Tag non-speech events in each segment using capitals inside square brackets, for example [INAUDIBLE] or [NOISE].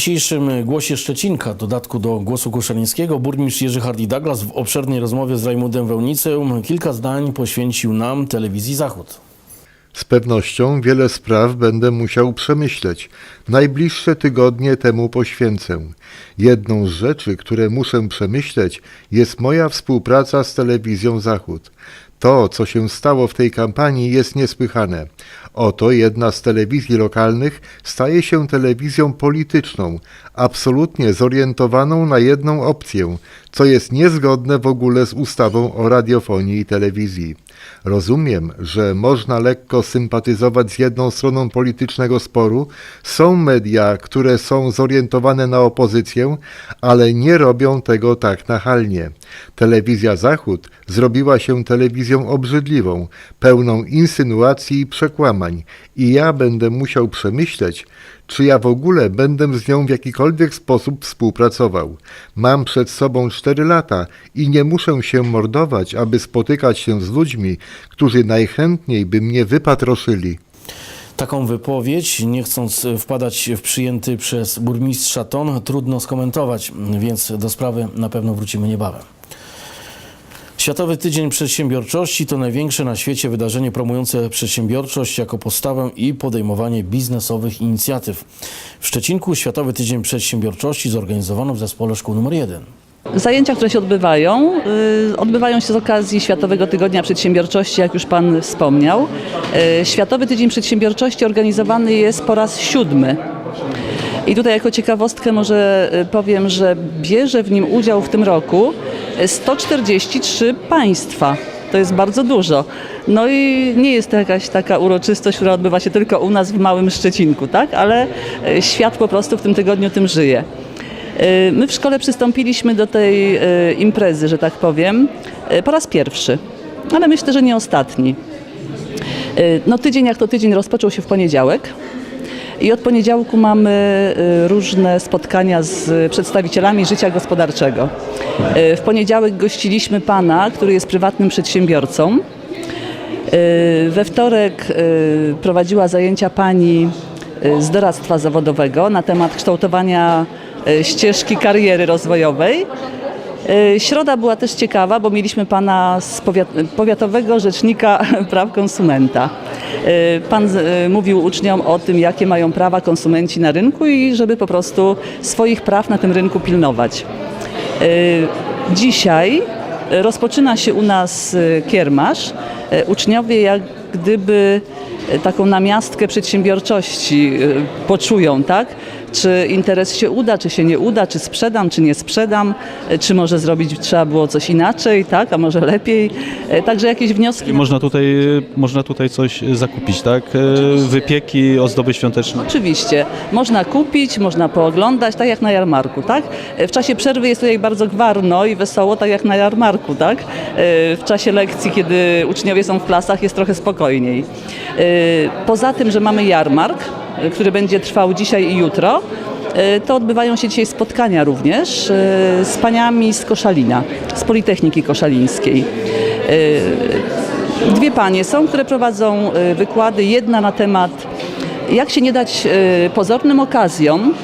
dzisiejszym Głosie Szczecinka, dodatku do Głosu Koszalińskiego, burmistrz Jerzy Hardy Douglas w obszernej rozmowie z Rajmundem Wełnicą kilka zdań poświęcił nam telewizji Zachód. Z pewnością wiele spraw będę musiał przemyśleć. Najbliższe tygodnie temu poświęcę. Jedną z rzeczy, które muszę przemyśleć, jest moja współpraca z telewizją Zachód. To, co się stało w tej kampanii, jest niesłychane. Oto jedna z telewizji lokalnych staje się telewizją polityczną, absolutnie zorientowaną na jedną opcję, co jest niezgodne w ogóle z ustawą o radiofonii i telewizji. Rozumiem, że można lekko sympatyzować z jedną stroną politycznego sporu. Są media, które są zorientowane na opozycję, ale nie robią tego tak nachalnie. Telewizja Zachód zrobiła się telewizją obrzydliwą, pełną insynuacji i przekłamań i ja będę musiał przemyśleć, czy ja w ogóle będę z nią w jakikolwiek sposób współpracował. Mam przed sobą cztery lata i nie muszę się mordować, aby spotykać się z ludźmi, którzy najchętniej by mnie wypatroszyli. Taką wypowiedź, nie chcąc wpadać w przyjęty przez burmistrza ton, trudno skomentować, więc do sprawy na pewno wrócimy niebawem. Światowy Tydzień Przedsiębiorczości to największe na świecie wydarzenie promujące przedsiębiorczość jako postawę i podejmowanie biznesowych inicjatyw. W Szczecinku Światowy Tydzień Przedsiębiorczości zorganizowano w zespole szkół nr 1. Zajęcia, które się odbywają, y, odbywają się z okazji Światowego Tygodnia Przedsiębiorczości, jak już Pan wspomniał. Y, Światowy Tydzień Przedsiębiorczości organizowany jest po raz siódmy. I tutaj jako ciekawostkę może y, powiem, że bierze w nim udział w tym roku y, 143 państwa. To jest bardzo dużo. No i nie jest to jakaś taka uroczystość, która odbywa się tylko u nas w małym Szczecinku, tak? Ale y, świat po prostu w tym tygodniu tym żyje. Y, My w szkole przystąpiliśmy do tej y, imprezy, że tak powiem, y, po raz pierwszy, ale myślę, że nie ostatni. Y, No tydzień jak to tydzień rozpoczął się w poniedziałek i od poniedziałku mamy y, różne spotkania z przedstawicielami życia gospodarczego. Y, W poniedziałek gościliśmy pana, który jest prywatnym przedsiębiorcą. Y, We wtorek prowadziła zajęcia pani z doradztwa zawodowego na temat kształtowania ścieżki kariery rozwojowej. Y, Środa była też ciekawa, bo mieliśmy pana z powiat- powiatowego rzecznika [LAUGHS] praw konsumenta. Y, Pan y, mówił uczniom o tym, jakie mają prawa konsumenci na rynku i żeby po prostu swoich praw na tym rynku pilnować. Dzisiaj rozpoczyna się u nas kiermasz. Uczniowie jak gdyby taką namiastkę przedsiębiorczości poczują, tak? Czy interes się uda, czy się nie uda, czy sprzedam, czy nie sprzedam, y, czy może zrobić trzeba było coś inaczej, tak? A może lepiej. Y, Także jakieś wnioski. I można tutaj, można tutaj coś zakupić, tak? E, Wypieki, ozdoby świąteczne. Oczywiście. Można kupić, można pooglądać, tak jak na jarmarku, tak? W czasie przerwy jest tutaj bardzo gwarno i wesoło, tak jak na jarmarku, tak? W czasie lekcji, kiedy uczniowie są w klasach, jest trochę spokojniej. Poza tym, że mamy jarmark, który będzie trwał dzisiaj i jutro, to odbywają się dzisiaj spotkania również z paniami z Koszalina, z Politechniki Koszalińskiej. Dwie panie są, które prowadzą wykłady. Jedna na temat, jak się nie dać pozornym okazjom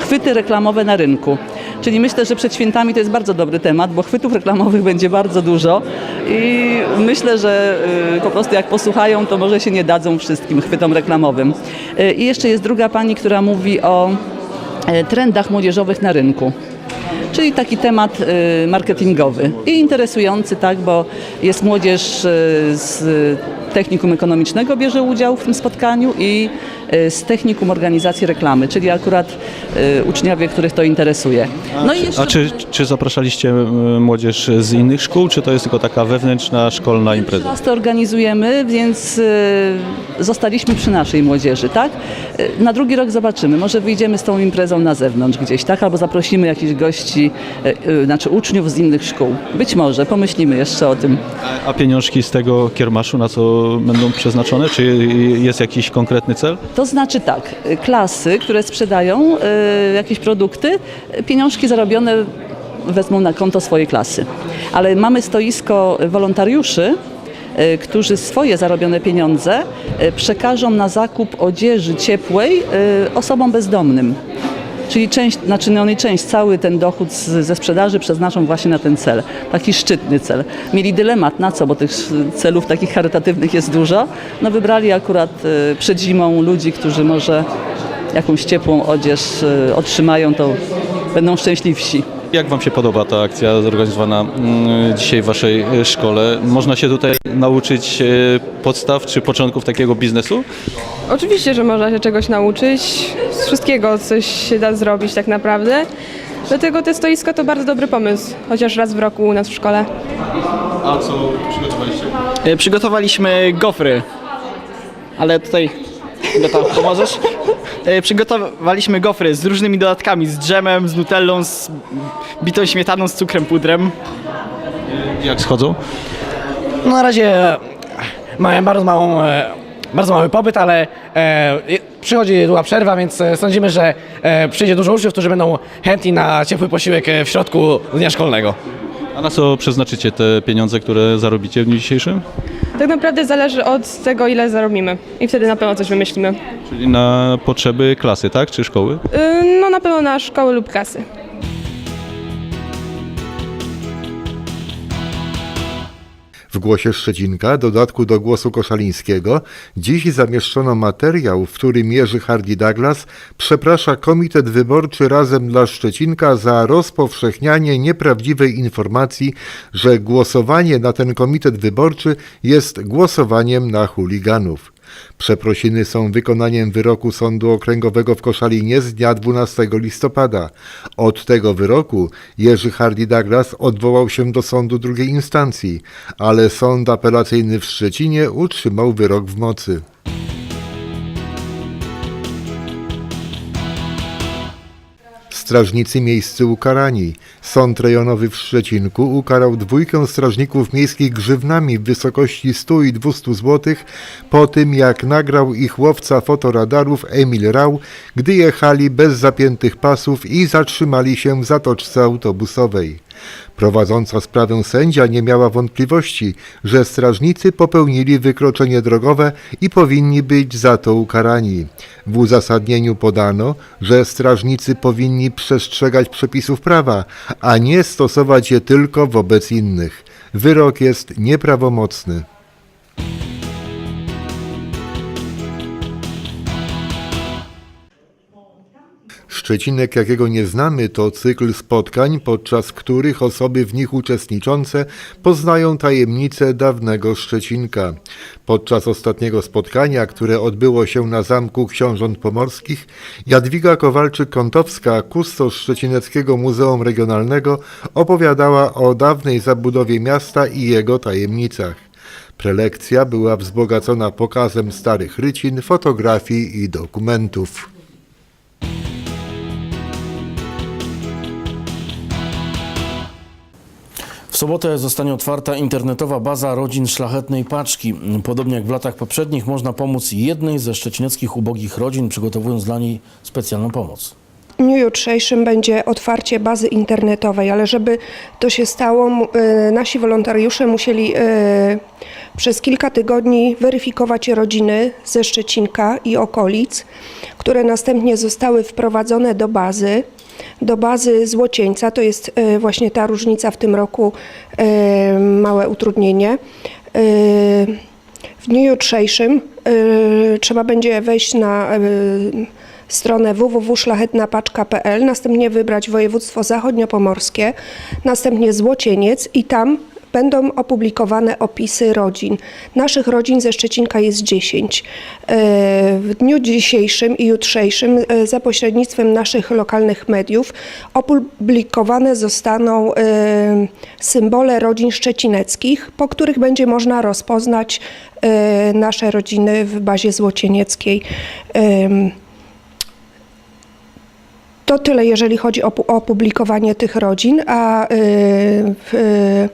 chwyty reklamowe na rynku. Czyli myślę, że przed świętami to jest bardzo dobry temat, bo chwytów reklamowych będzie bardzo dużo i myślę, że y, po prostu jak posłuchają, to może się nie dadzą wszystkim chwytom reklamowym. Y, I jeszcze jest druga pani, która mówi o e, trendach młodzieżowych na rynku. Czyli taki temat y, marketingowy i interesujący, tak, bo jest młodzież y, z Technikum Ekonomicznego bierze udział w tym spotkaniu i y, z Technikum Organizacji Reklamy, czyli akurat y, uczniowie, których to interesuje. No i jeszcze A czy, czy zapraszaliście e, młodzież z innych szkół, czy to jest tylko taka wewnętrzna, szkolna impreza? Raz to organizujemy, więc y, zostaliśmy przy naszej młodzieży, tak? Na drugi rok zobaczymy. Może wyjdziemy z tą imprezą na zewnątrz gdzieś, tak? Albo zaprosimy jakichś gości, znaczy uczniów z innych szkół. Być może, pomyślimy jeszcze o tym. A pieniążki z tego kiermaszu na co będą przeznaczone? Czy jest jakiś konkretny cel? To znaczy tak, klasy, które sprzedają y, jakieś produkty, pieniążki zarobione wezmą na konto swojej klasy. Ale mamy stoisko wolontariuszy, y, którzy swoje zarobione pieniądze y, przekażą na zakup odzieży ciepłej osobom bezdomnym. Czyli część, znaczy no oni część, cały ten dochód z, ze sprzedaży przeznaczą właśnie na ten cel, taki szczytny cel. Mieli dylemat na co, bo tych celów takich charytatywnych jest dużo, no wybrali akurat e, przed zimą ludzi, którzy może jakąś ciepłą odzież e, otrzymają, to będą szczęśliwsi. Jak Wam się podoba ta akcja zorganizowana mm, dzisiaj w Waszej e, szkole? Można się tutaj nauczyć e, podstaw czy początków takiego biznesu? Oczywiście, że można się czegoś nauczyć. Z wszystkiego coś się da zrobić tak naprawdę. Dlatego te stoisko to bardzo dobry pomysł, chociaż raz w roku u nas w szkole. A co przygotowaliście? E, Przygotowaliśmy gofry, ale tutaj Beta, pomożesz? E, Przygotowaliśmy gofry z różnymi dodatkami, z dżemem, z nutellą, z bitą śmietaną, z cukrem, pudrem. Jak schodzą? No na razie mają bardzo małą, e, bardzo mały pobyt, ale e, przychodzi długa przerwa, więc e, sądzimy, że e, przyjdzie dużo uczniów, którzy będą chętni na ciepły posiłek e, w środku dnia szkolnego. A na co przeznaczycie te pieniądze, które zarobicie w dniu dzisiejszym? Tak naprawdę zależy od tego, ile zarobimy. I wtedy na pewno coś wymyślimy. Czyli na potrzeby klasy, tak? Czy szkoły? Yy, No na pewno na szkoły lub klasy. W głosie Szczecinka, dodatku do głosu Koszalińskiego, dziś zamieszczono materiał, w którym Jerzy Hardy Douglas przeprasza Komitet Wyborczy Razem dla Szczecinka za rozpowszechnianie nieprawdziwej informacji, że głosowanie na ten komitet wyborczy jest głosowaniem na chuliganów. Przeprosiny są wykonaniem wyroku Sądu Okręgowego w Koszalinie z dnia 12 listopada. Od tego wyroku Jerzy Hardy Douglas odwołał się do sądu drugiej instancji, ale sąd apelacyjny w Szczecinie utrzymał wyrok w mocy. Strażnicy miejscy ukarani. Sąd rejonowy w Szczecinku ukarał dwójkę strażników miejskich grzywnami w wysokości 100 i 200 zł po tym, jak nagrał ich łowca fotoradarów Emil Rał, gdy jechali bez zapiętych pasów i zatrzymali się w zatoczce autobusowej. Prowadząca sprawę sędzia nie miała wątpliwości, że strażnicy popełnili wykroczenie drogowe i powinni być za to ukarani. W uzasadnieniu podano, że strażnicy powinni przestrzegać przepisów prawa, a nie stosować je tylko wobec innych. Wyrok jest nieprawomocny. Szczecinek, jakiego nie znamy, to cykl spotkań, podczas których osoby w nich uczestniczące poznają tajemnice dawnego Szczecinka. Podczas ostatniego spotkania, które odbyło się na Zamku Książąt Pomorskich, Jadwiga Kowalczyk-Kątowska, kustosz Szczecineckiego Muzeum Regionalnego, opowiadała o dawnej zabudowie miasta i jego tajemnicach. Prelekcja była wzbogacona pokazem starych rycin, fotografii i dokumentów. Sobotę zostanie otwarta internetowa baza rodzin szlachetnej paczki. Podobnie jak w latach poprzednich można pomóc jednej ze szczecineckich ubogich rodzin, przygotowując dla niej specjalną pomoc. W dniu jutrzejszym będzie otwarcie bazy internetowej, ale żeby to się stało, e, nasi wolontariusze musieli e, przez kilka tygodni weryfikować rodziny ze Szczecinka i okolic, które następnie zostały wprowadzone do bazy. Do bazy Złocieńca, to jest e, właśnie ta różnica w tym roku, e, małe utrudnienie. E, w dniu jutrzejszym trzeba będzie wejść na stronę www.szlachetnapaczka.pl, następnie wybrać województwo zachodniopomorskie, następnie Złocieniec i tam będą opublikowane opisy rodzin. Naszych rodzin ze Szczecinka jest 10. Y, W dniu dzisiejszym i jutrzejszym y, za pośrednictwem naszych lokalnych mediów opublikowane zostaną y, symbole rodzin szczecineckich, po których będzie można rozpoznać nasze rodziny w bazie złocienieckiej. To tyle, jeżeli chodzi o pu- o opublikowanie tych rodzin, a y, w, y, y,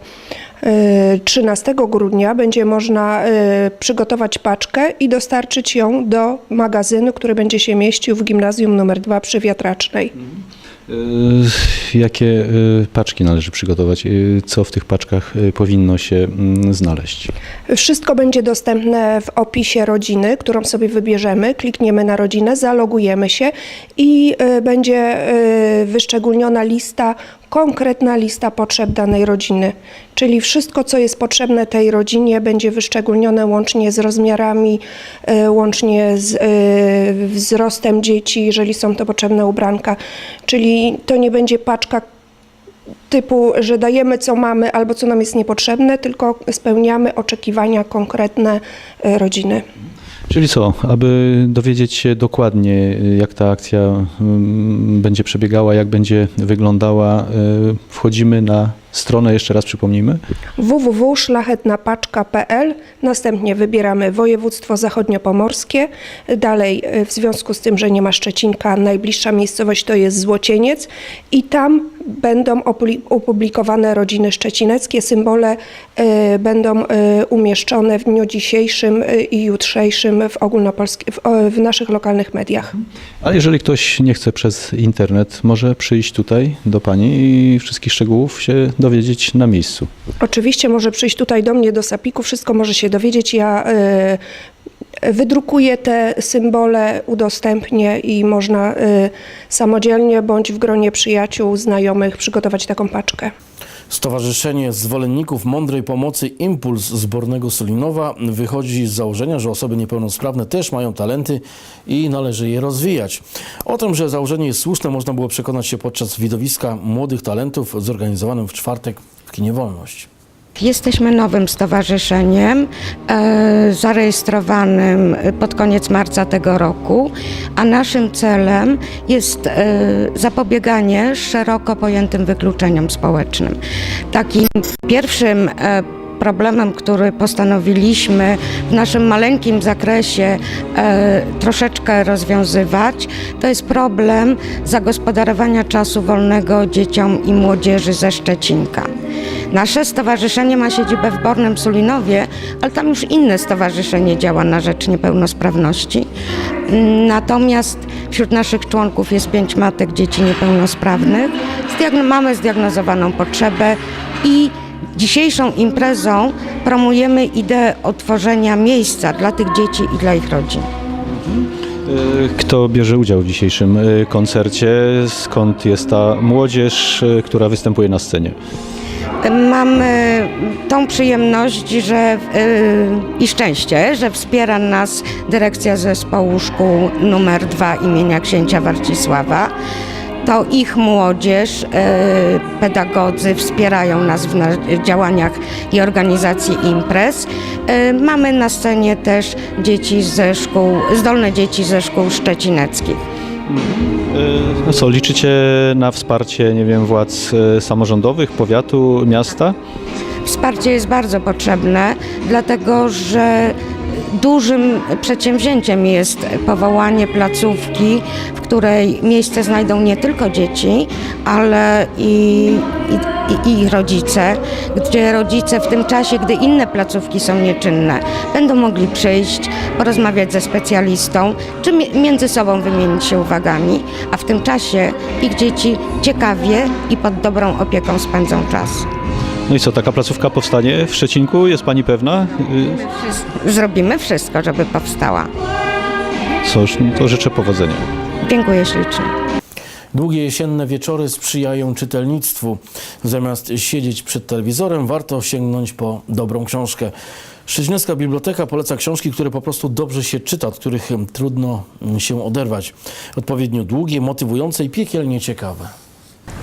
13 grudnia będzie można y, przygotować paczkę i dostarczyć ją do magazynu, który będzie się mieścił w gimnazjum nr 2 przy Wiatracznej. Yy, jakie paczki należy przygotować? Co w tych paczkach powinno się mm, znaleźć? Wszystko będzie dostępne w opisie rodziny, którą sobie wybierzemy. Klikniemy na rodzinę, zalogujemy się i będzie wyszczególniona lista, konkretna lista potrzeb danej rodziny. Czyli wszystko, co jest potrzebne tej rodzinie, będzie wyszczególnione łącznie z rozmiarami, y, łącznie z y, wzrostem dzieci, jeżeli są to potrzebne ubranka. Czyli to nie będzie paczka typu, że dajemy co mamy albo co nam jest niepotrzebne, tylko spełniamy oczekiwania konkretne e, rodziny. Czyli co, aby dowiedzieć się dokładnie, jak ta akcja mm, będzie przebiegała, jak będzie wyglądała, wchodzimy na stronę, jeszcze raz przypomnijmy. www.szlachetnapaczka.pl Następnie wybieramy województwo zachodniopomorskie. Dalej, e, w związku z tym, że nie ma Szczecinka, najbliższa miejscowość to jest Złocieniec i tam będą opublikowane rodziny szczecineckie. Symbole e, będą e, umieszczone w dniu dzisiejszym i jutrzejszym w, ogólnopolski- w, w naszych lokalnych mediach. Ale jeżeli ktoś nie chce przez internet, może przyjść tutaj do Pani i wszystkich szczegółów się dowiedzieć na miejscu. Oczywiście może przyjść tutaj do mnie do Sapiku, wszystko może się dowiedzieć. Ja y, wydrukuję te symbole, udostępnię i można y, samodzielnie bądź w gronie przyjaciół, znajomych przygotować taką paczkę. Stowarzyszenie Zwolenników Mądrej Pomocy Impuls z Bornego Solinowa wychodzi z założenia, że osoby niepełnosprawne też mają talenty i należy je rozwijać. O tym, że założenie jest słuszne, można było przekonać się podczas widowiska młodych talentów zorganizowanym w czwartek w Kinie Wolność. Jesteśmy nowym stowarzyszeniem e, zarejestrowanym pod koniec marca tego roku, a naszym celem jest e, zapobieganie szeroko pojętym wykluczeniom społecznym. Takim pierwszym e, problemem, który postanowiliśmy w naszym maleńkim zakresie e, troszeczkę rozwiązywać, to jest problem zagospodarowania czasu wolnego dzieciom i młodzieży ze Szczecinka. Nasze stowarzyszenie ma siedzibę w Bornym Sulinowie, ale tam już inne stowarzyszenie działa na rzecz niepełnosprawności. Natomiast wśród naszych członków jest pięć matek dzieci niepełnosprawnych. Mamy zdiagnozowaną potrzebę i dzisiejszą imprezą promujemy ideę otworzenia miejsca dla tych dzieci i dla ich rodzin. Y, Kto bierze udział w dzisiejszym y, koncercie? Skąd jest ta młodzież, y, która występuje na scenie? Mamy tą przyjemność że, i szczęście, że wspiera nas dyrekcja zespołu szkół numer 2 imienia księcia Warcisława. To ich młodzież, yy, pedagodzy wspierają nas w działaniach i organizacji imprez. Yy, mamy na scenie też dzieci ze szkół, zdolne dzieci ze szkół szczecineckich. No co, liczycie na wsparcie, nie wiem, władz samorządowych, powiatu, miasta? Wsparcie jest bardzo potrzebne, dlatego że dużym przedsięwzięciem jest powołanie placówki, w której miejsce znajdą nie tylko dzieci, ale i, i, i ich rodzice, gdzie rodzice w tym czasie, gdy inne placówki są nieczynne, będą mogli przyjść, porozmawiać ze specjalistą, czy mi- między sobą wymienić się uwagami, a w tym czasie ich dzieci ciekawie i pod dobrą opieką spędzą czas. No i co, taka placówka powstanie w Szczecinku? Jest Pani pewna? Zrobimy wszystko, żeby powstała. Cóż, no to życzę powodzenia. Dziękuję ślicznie. Długie jesienne wieczory sprzyjają czytelnictwu. Zamiast siedzieć przed telewizorem, warto sięgnąć po dobrą książkę. Szczecinecka Biblioteka poleca książki, które po prostu dobrze się czyta, od których trudno się oderwać. Odpowiednio długie, motywujące i piekielnie ciekawe.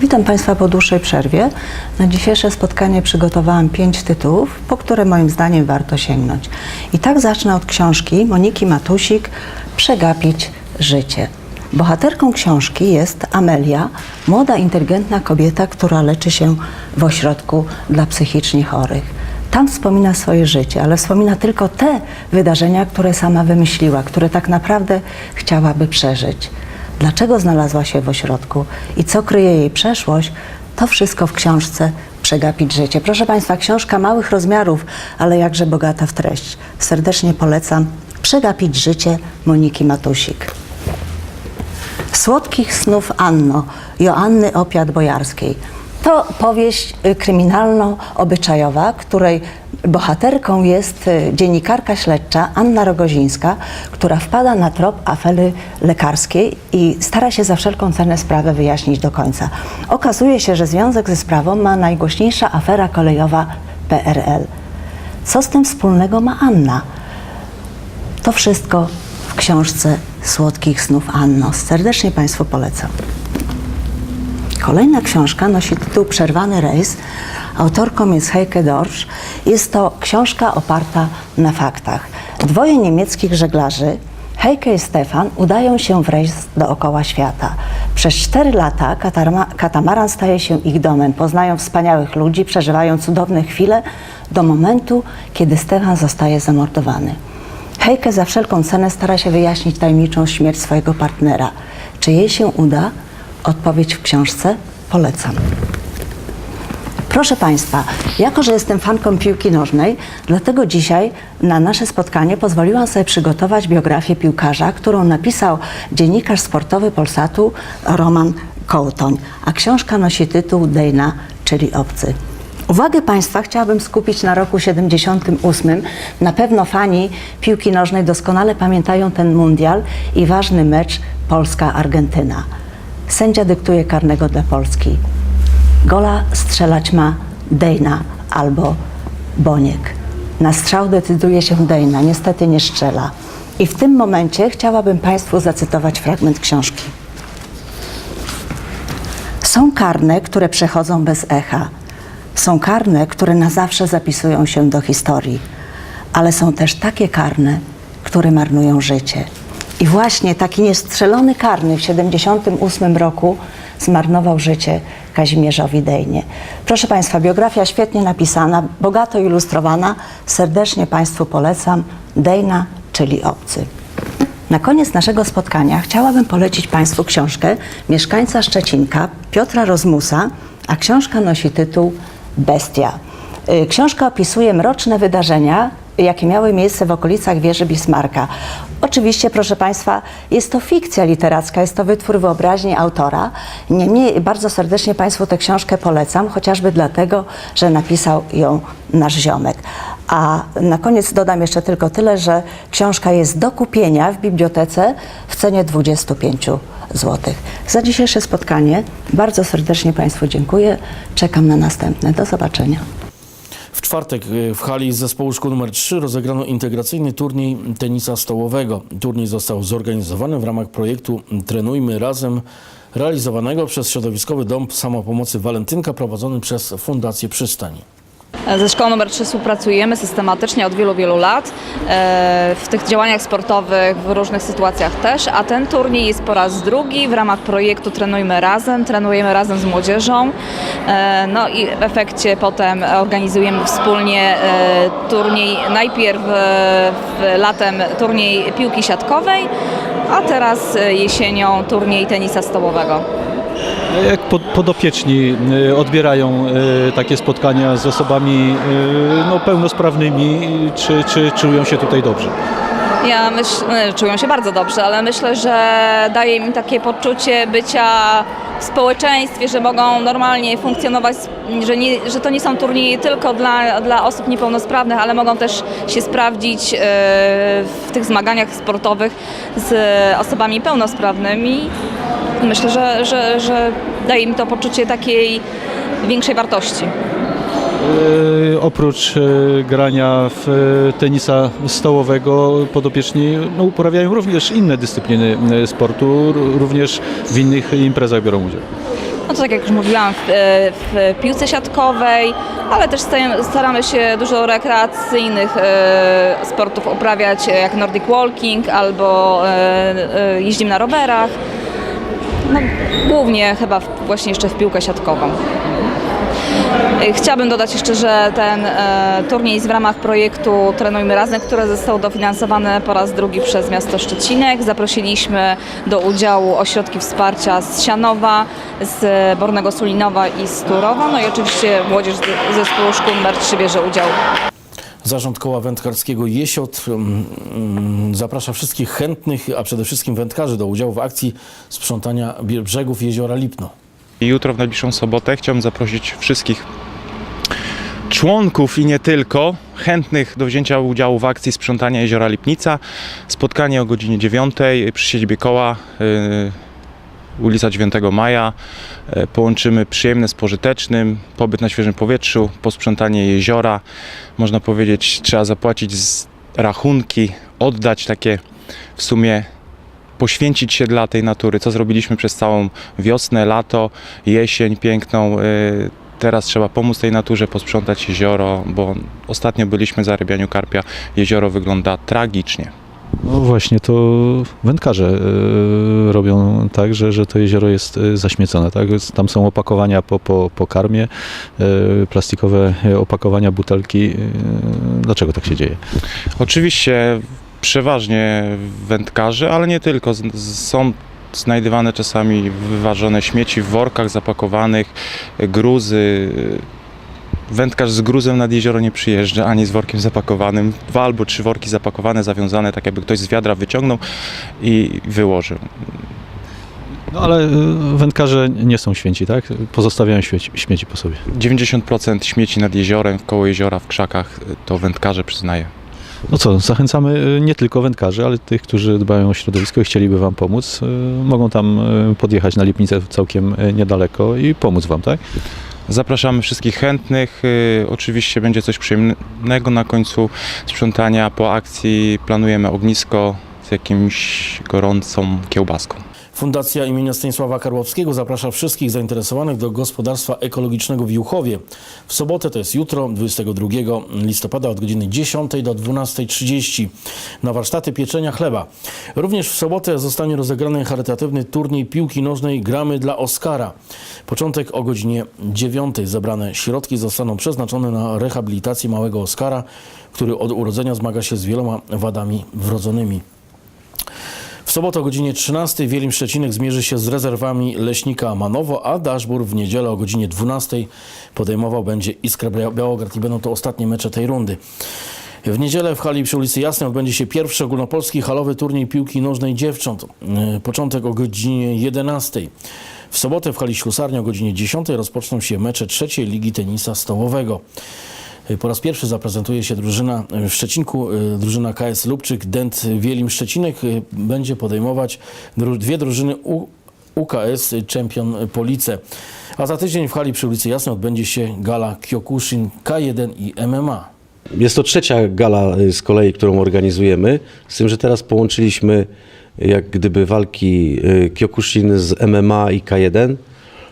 Witam Państwa po dłuższej przerwie. Na dzisiejsze spotkanie przygotowałam pięć tytułów, po które moim zdaniem warto sięgnąć. I tak zacznę od książki Moniki Matusik Przegapić życie. Bohaterką książki jest Amelia, młoda, inteligentna kobieta, która leczy się w ośrodku dla psychicznie chorych. Tam wspomina swoje życie, ale wspomina tylko te wydarzenia, które sama wymyśliła, które tak naprawdę chciałaby przeżyć. Dlaczego znalazła się w ośrodku i co kryje jej przeszłość, to wszystko w książce Przegapić życie. Proszę Państwa, książka małych rozmiarów, ale jakże bogata w treść. Serdecznie polecam Przegapić życie Moniki Matusik. Słodkich snów Anno Joanny Opiat Bojarskiej. To powieść y, kryminalno-obyczajowa, której bohaterką jest y, dziennikarka śledcza Anna Rogozińska, która wpada na trop afery lekarskiej i stara się za wszelką cenę sprawę wyjaśnić do końca. Okazuje się, że związek ze sprawą ma najgłośniejsza afera kolejowa PRL. Co z tym wspólnego ma Anna? To wszystko w książce Słodkich snów Anno. Serdecznie Państwu polecam. Kolejna książka nosi tytuł Przerwany rejs. Autorką jest Heike Dorsch. Jest to książka oparta na faktach. Dwoje niemieckich żeglarzy, Heike i Stefan, udają się w rejs dookoła świata. Przez cztery lata katamaran staje się ich domem. Poznają wspaniałych ludzi, przeżywają cudowne chwile do momentu, kiedy Stefan zostaje zamordowany. Heike za wszelką cenę stara się wyjaśnić tajemniczą śmierć swojego partnera. Czy jej się uda? Odpowiedź w książce polecam. Proszę Państwa, jako że jestem fanką piłki nożnej, dlatego dzisiaj na nasze spotkanie pozwoliłam sobie przygotować biografię piłkarza, którą napisał dziennikarz sportowy Polsatu Roman Kołtoń, a książka nosi tytuł Dejna, czyli Obcy. Uwagę Państwa chciałabym skupić na roku 78. Na pewno fani piłki nożnej doskonale pamiętają ten mundial i ważny mecz Polska-Argentyna. Sędzia dyktuje karnego dla Polski. Gola strzelać ma Dejna albo Boniek. Na strzał decyduje się Dejna, niestety nie strzela. I w tym momencie chciałabym Państwu zacytować fragment książki. Są karne, które przechodzą bez echa. Są karne, które na zawsze zapisują się do historii. Ale są też takie karne, które marnują życie. I właśnie taki niestrzelony karny w 78 roku zmarnował życie Kazimierzowi Dejnie. Proszę Państwa, biografia świetnie napisana, bogato ilustrowana. Serdecznie Państwu polecam. Dejna, czyli obcy. Na koniec naszego spotkania chciałabym polecić Państwu książkę mieszkańca Szczecinka Piotra Rozmusa, a książka nosi tytuł Bestia. Y, Książka opisuje mroczne wydarzenia, jakie miały miejsce w okolicach wieży Bismarka. Oczywiście, proszę Państwa, jest to fikcja literacka, jest to wytwór wyobraźni autora. Niemniej bardzo serdecznie Państwu tę książkę polecam, chociażby dlatego, że napisał ją nasz ziomek. A na koniec dodam jeszcze tylko tyle, że książka jest do kupienia w bibliotece w cenie 25 zł. Za dzisiejsze spotkanie bardzo serdecznie Państwu dziękuję. Czekam na następne. Do zobaczenia. W czwartek y, w hali zespołu szkół nr 3 rozegrano integracyjny turniej tenisa stołowego. Turniej został zorganizowany w ramach projektu Trenujmy Razem, realizowanego przez Środowiskowy Dom Samopomocy Walentynka, prowadzony przez Fundację Przystań. Ze szkołą nr 3 współpracujemy systematycznie od wielu, wielu lat e, w tych działaniach sportowych, w różnych sytuacjach też, a ten turniej jest po raz drugi w ramach projektu Trenujmy Razem, trenujemy razem z młodzieżą. E, No i w efekcie potem organizujemy wspólnie e, turniej, najpierw e, latem turniej piłki siatkowej, a teraz e, jesienią turniej tenisa stołowego. Jak pod- podopieczni y, odbierają y, takie spotkania z osobami y, no, pełnosprawnymi, czy, czy czują się tutaj dobrze? Ja myślę, czują się bardzo dobrze, ale myślę, że daje im takie poczucie bycia społeczeństwie, że mogą normalnie funkcjonować, że, nie, że to nie są turnieje tylko dla, dla osób niepełnosprawnych, ale mogą też się sprawdzić e, w tych zmaganiach sportowych z osobami pełnosprawnymi. Myślę, że, że, że daje im to poczucie takiej większej wartości. Y, Oprócz y, grania w y, tenisa stołowego podopieczni no, uprawiają również inne dyscypliny sportu, również w innych imprezach biorą udział. No to tak jak już mówiłam, w, w piłce siatkowej, ale też staramy się dużo rekreacyjnych sportów uprawiać, jak Nordic Walking albo jeździmy na rowerach. No, głównie chyba właśnie jeszcze w piłkę siatkową. Chciałabym dodać jeszcze, że ten e, turniej jest w ramach projektu Trenujmy Razem, który został dofinansowany po raz drugi przez miasto Szczecinek. Zaprosiliśmy do udziału ośrodki wsparcia z Sianowa, z Bornego Sulinowa i z Turowa. No i oczywiście młodzież z zespołu szkół nr 3 bierze udział. Zarząd Koła Wędkarskiego Jesiotr mm, mm, zaprasza wszystkich chętnych, a przede wszystkim wędkarzy do udziału w akcji sprzątania brzegów jeziora Lipno. I Jutro w najbliższą sobotę chciałbym zaprosić wszystkich członków i nie tylko chętnych do wzięcia udziału w akcji sprzątania jeziora Lipnica. Spotkanie o godzinie 9 przy siedzibie koła y, ulica 9 Maja. Y, Połączymy przyjemne z pożytecznym, pobyt na świeżym powietrzu, posprzątanie jeziora. Można powiedzieć, trzeba zapłacić z rachunki, oddać takie w sumie poświęcić się dla tej natury, co zrobiliśmy przez całą wiosnę, lato, jesień piękną. Teraz trzeba pomóc tej naturze, posprzątać jezioro, bo ostatnio byliśmy w zarabianiu karpia. Jezioro wygląda tragicznie. No właśnie, to wędkarze y, robią tak, że, że to jezioro jest y, zaśmiecone. Tak? Tam są opakowania po, po, po karmie, y, plastikowe opakowania, butelki. Y, Dlaczego tak się dzieje? Oczywiście przeważnie wędkarze, ale nie tylko. Z- z- Są znajdywane czasami wyważone śmieci w workach zapakowanych, gruzy. Wędkarz z gruzem nad jezioro nie przyjeżdża, ani z workiem zapakowanym. Dwa albo trzy worki zapakowane, zawiązane, tak jakby ktoś z wiadra wyciągnął i wyłożył. No ale y, wędkarze nie są święci, tak? Pozostawiają śmieci, śmieci po sobie. 90% śmieci nad jeziorem, koło jeziora, w krzakach to wędkarze przyznaje. No co, zachęcamy y, nie tylko wędkarzy, ale tych, którzy dbają o środowisko i chcieliby Wam pomóc. y, Mogą tam y, podjechać na Lipnicę całkiem niedaleko i pomóc Wam, tak? Zapraszamy wszystkich chętnych. Oczywiście będzie coś przyjemnego na końcu sprzątania. Po akcji planujemy ognisko z jakimś gorącą kiełbaską. Fundacja imienia Stanisława Karłowskiego zaprasza wszystkich zainteresowanych do gospodarstwa ekologicznego w Juchowie. W sobotę, to jest jutro, 22 listopada od godziny 10 do 12.30 na warsztaty pieczenia chleba. Również w sobotę zostanie rozegrany charytatywny turniej piłki nożnej Gramy dla Oscara. Początek o godzinie 9. Zebrane środki zostaną przeznaczone na rehabilitację małego Oskara, który od urodzenia zmaga się z wieloma wadami wrodzonymi. W sobotę o godzinie 13 Wielim Szczecinek zmierzy się z rezerwami Leśnika Manowo, a Daszbur w niedzielę o godzinie 12 podejmował będzie Iskrę Bia- Białogard i będą to ostatnie mecze tej rundy. W niedzielę w hali przy ulicy Jasnej odbędzie się pierwszy ogólnopolski halowy turniej piłki nożnej dziewcząt. Yy, Początek o godzinie 11. W sobotę w hali Ślusarnia o godzinie 10 rozpoczną się mecze trzeciej ligi tenisa stołowego. Po raz pierwszy zaprezentuje się drużyna w Szczecinku, y, drużyna KS Lubczyk, Dent Wielim Szczecinek y, będzie podejmować dwie drużyny U- UKS Champion Police. A za tydzień w hali przy ulicy Jasnej odbędzie się gala Kyokushin K1 i MMA. Jest to trzecia gala y, z kolei, którą organizujemy, z tym, że teraz połączyliśmy y, jak gdyby walki y, Kyokushin z MMA i K1.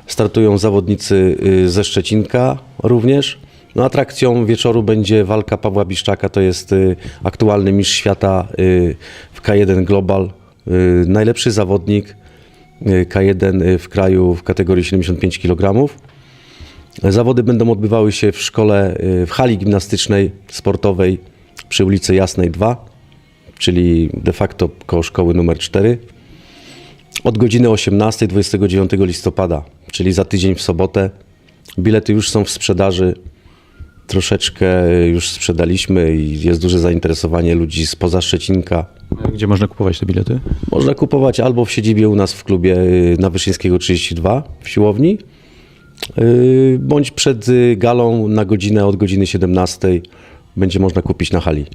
Startują zawodnicy y, ze Szczecinka również. No, atrakcją wieczoru będzie walka Pawła Biszczaka, to jest y, aktualny mistrz świata y, w K1 Global, y, najlepszy zawodnik y, K1 y, w kraju w kategorii 75 kg. Zawody będą odbywały się w szkole, y, w hali gimnastycznej sportowej przy ulicy Jasnej 2, czyli de facto koło szkoły numer 4. Od godziny 18 29 listopada, czyli za tydzień w sobotę. Bilety już są w sprzedaży. Troszeczkę y, już sprzedaliśmy i jest duże zainteresowanie ludzi spoza Szczecinka. Gdzie można kupować te bilety? Można kupować albo w siedzibie u nas w klubie y, na Wyszyńskiego 32 w siłowni, y, bądź przed galą na godzinę od godziny 17 będzie można kupić na hali.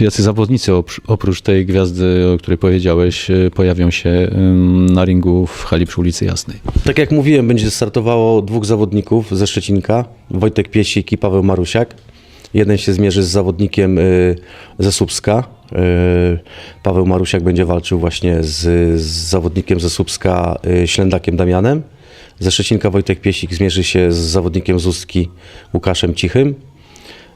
Jacy zawodnicy oprócz, tej gwiazdy, o której powiedziałeś, y, pojawią się na ringu w hali przy ulicy Jasnej? Tak jak mówiłem, będzie startowało dwóch zawodników ze Szczecinka, Wojtek Piesik i Paweł Marusiak. Jeden się zmierzy z zawodnikiem y, ze Słupska. Y, Paweł Marusiak będzie walczył właśnie z, z zawodnikiem ze Słupska, Ślędakiem Damianem. Ze Szczecinka Wojtek Piesik zmierzy się z zawodnikiem z Ustki Łukaszem Cichym.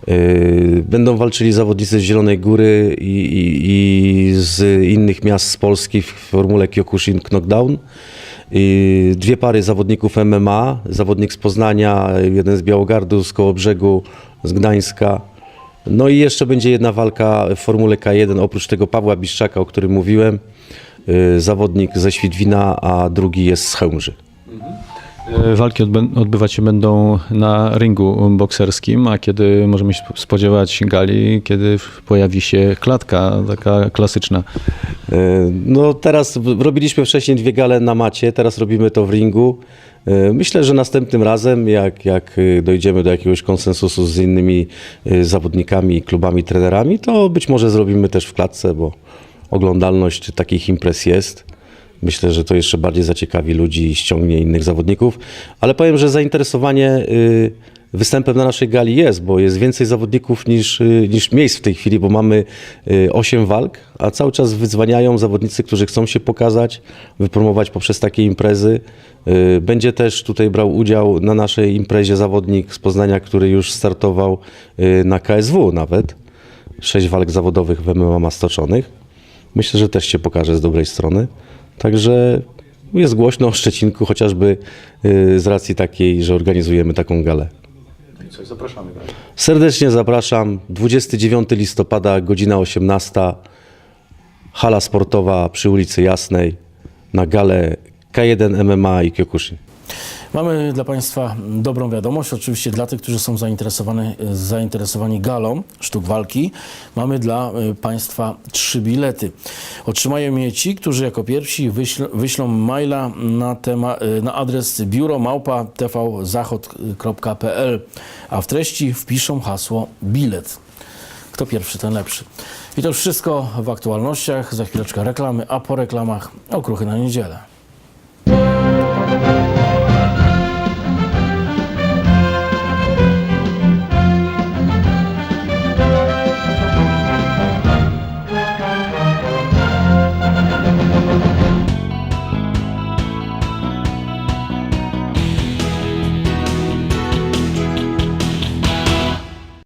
Y, Będą walczyli zawodnicy z Zielonej Góry i, i, i z innych miast z Polski w formule Kyokushin Knockdown. I Dwie pary zawodników MMA, zawodnik z Poznania, jeden z Białogardu, z Kołobrzegu, z Gdańska. No i jeszcze będzie jedna walka w formule K1, oprócz tego Pawła Biszczaka, o którym mówiłem, y, zawodnik ze Świdwina, a drugi jest z Chełmży. E, Walki odbywać się będą na ringu bokserskim, a kiedy możemy się spodziewać gali, kiedy pojawi się klatka taka klasyczna. E, No teraz robiliśmy wcześniej dwie gale na macie, teraz robimy to w ringu. E, Myślę, że następnym razem, jak, jak dojdziemy do jakiegoś konsensusu z innymi zawodnikami, klubami, trenerami, to być może zrobimy też w klatce, bo oglądalność takich imprez jest. Myślę, że to jeszcze bardziej zaciekawi ludzi i ściągnie innych zawodników. Ale powiem, że zainteresowanie y, występem na naszej gali jest, bo jest więcej zawodników niż, y, niż miejsc w tej chwili, bo mamy 8 walk, a cały czas wydzwaniają zawodnicy, którzy chcą się pokazać, wypromować poprzez takie imprezy. Y, Będzie też tutaj brał udział na naszej imprezie zawodnik z Poznania, który już startował y, na KSW nawet. Sześć walk zawodowych w MMA ma stoczonych. Myślę, że też się pokaże z dobrej strony. Także jest głośno o Szczecinku, chociażby y, z racji takiej, że organizujemy taką galę. Serdecznie zapraszam. 29 listopada, godzina 18. Hala sportowa przy ulicy Jasnej na galę K1 MMA i Kyokushin. Mamy dla Państwa dobrą wiadomość, oczywiście dla tych, którzy są zainteresowani, zainteresowani galą sztuk walki. Mamy dla y, Państwa trzy bilety. Otrzymają je ci, którzy jako pierwsi wyślą, wyślą maila na, tema, y, na adres biuro małpa tvzachod.pl, a w treści wpiszą hasło bilet. Kto pierwszy, ten lepszy. I to już wszystko w aktualnościach. Za chwileczkę reklamy, a po reklamach okruchy na niedzielę.